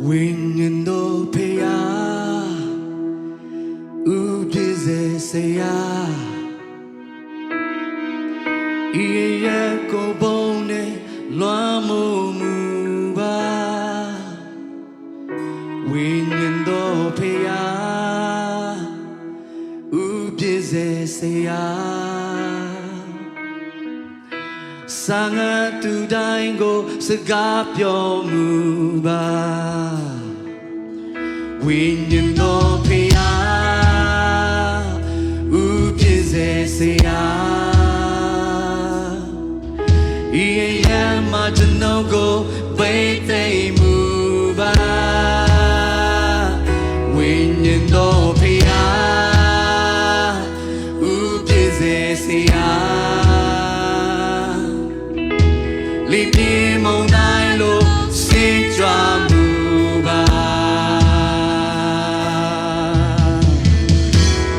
윙은 높여야 우비세야 이에 고봉네 놔모무바 윙은 높여야 우비세야 စာငတ်သူတိုင်းကိုစကားပြောမှုပါဝိညာဉ်တော်ဖျားဥပြည့်စေစရာ 리피몽 날로 시좌 무바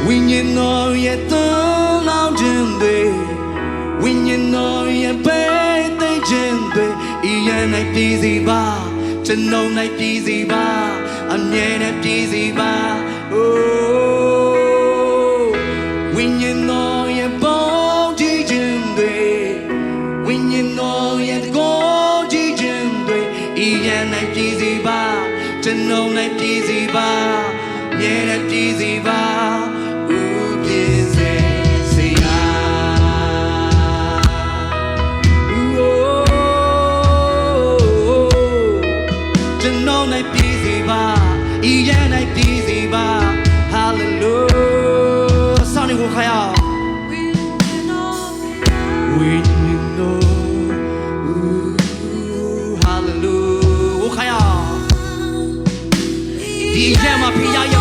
윈인 너의 떠나온 준비 윈인 너의 베이테 준비 이에 내 비지바 chân nâu này tí gì ba ăn nhẹ đẹp tí gì ba oh. မြင်သောရဲ့ကိုကြည့်ခြင်းတွေဤရန်၌ပြည်စီပါကျွန်ုပ်၌ပြည်စီပါမြဲတဲ့ပြည်စီပါ 么皮呀呀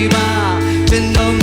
đi mà trên bông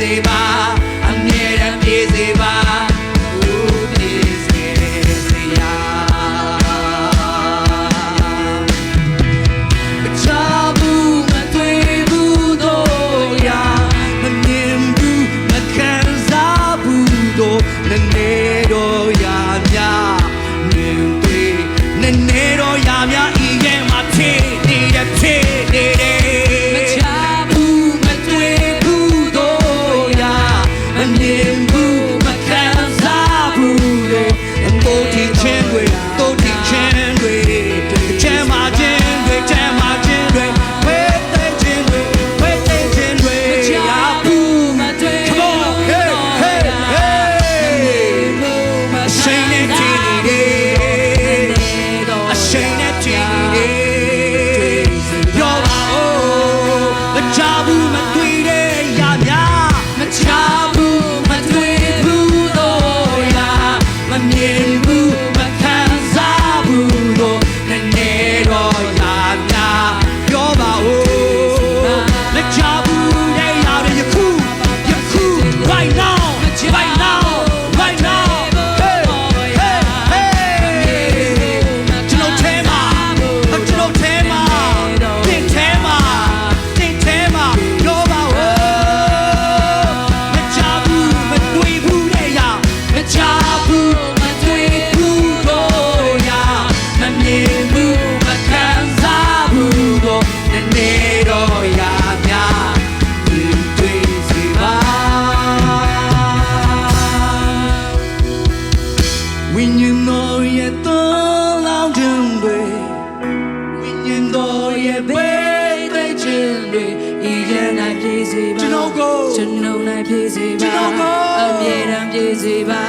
Crazy bye. ဘူးမခံစားဘူးလေအမိုးတီချင်းတွေ ကိုကျွန်ုပ်၌ပြည့်စေပါအမြဲတမ်းပြည့်စေပါ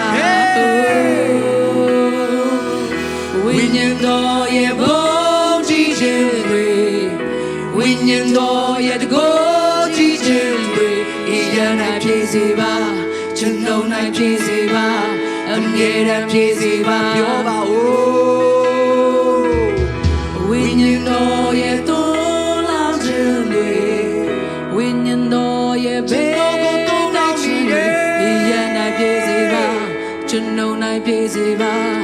ဝိညာဉ်တော်ရဲ့ဘုန်းကြီးခြင်းတွေဝိညာဉ်တော်ရဲ့တကိုးကြီးခြင်းတွေဤရ၌ပြည့်စေပါကျွန်ုပ်၌ပြည့်စေပါအမြဲတမ်းပြည့်စေပါပြောပါဦး Jesus.